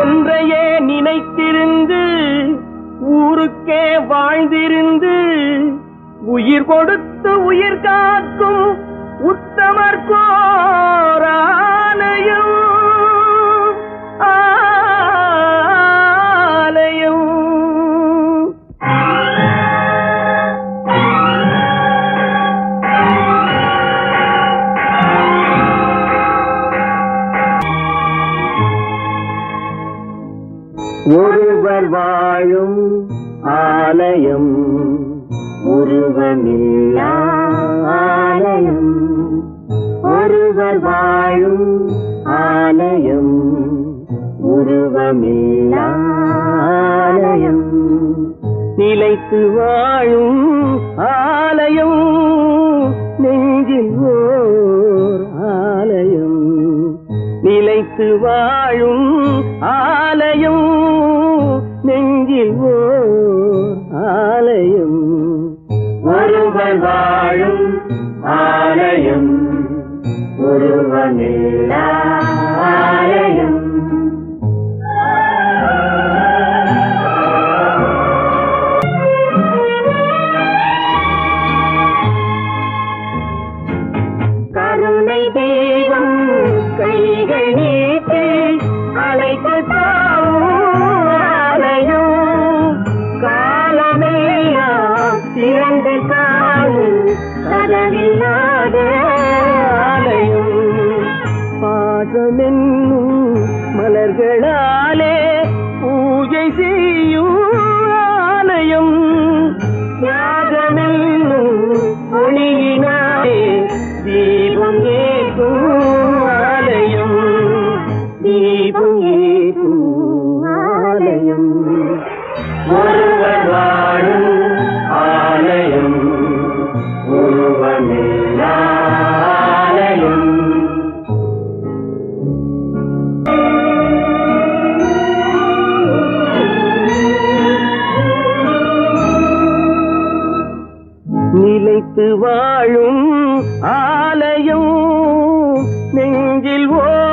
ஒன்றையே நினைத்திருந்து ஊருக்கே வாழ்ந்திருந்து உயிர் கொடுத்து உயிர் காக்கும் உத்தமர் கோரா. ஒருவர் வாழும் ஆலயம் உருவமில்லா ஆலயம். ஒருவர் வாழும் ஆலயம் உருவமில்லா ஆலயம். நிலைத்து வாழும் ஆலயம் நெஞ்சில் ஓர் ஆலயம். நிலைத்து வாழும் ஆலயம் ஒருவன் வாழும் ஆலயம். ஒருவனில்லா ஆலயம். கருணை தெய்வம் கைகள் நீட்டி அழைத்து திறந்து காணும் கதவில்லாத ஆலயம். பாசமென்னும் மலர்களாலே பூஜை செய்யும் ஆலயம். யாகமென்னும் ஒளியினாலே தீபம் ஏற்கும் ஆலயம். தீபம் நிலைத்து வாழும் ஆலயம் நெஞ்சில் ஓ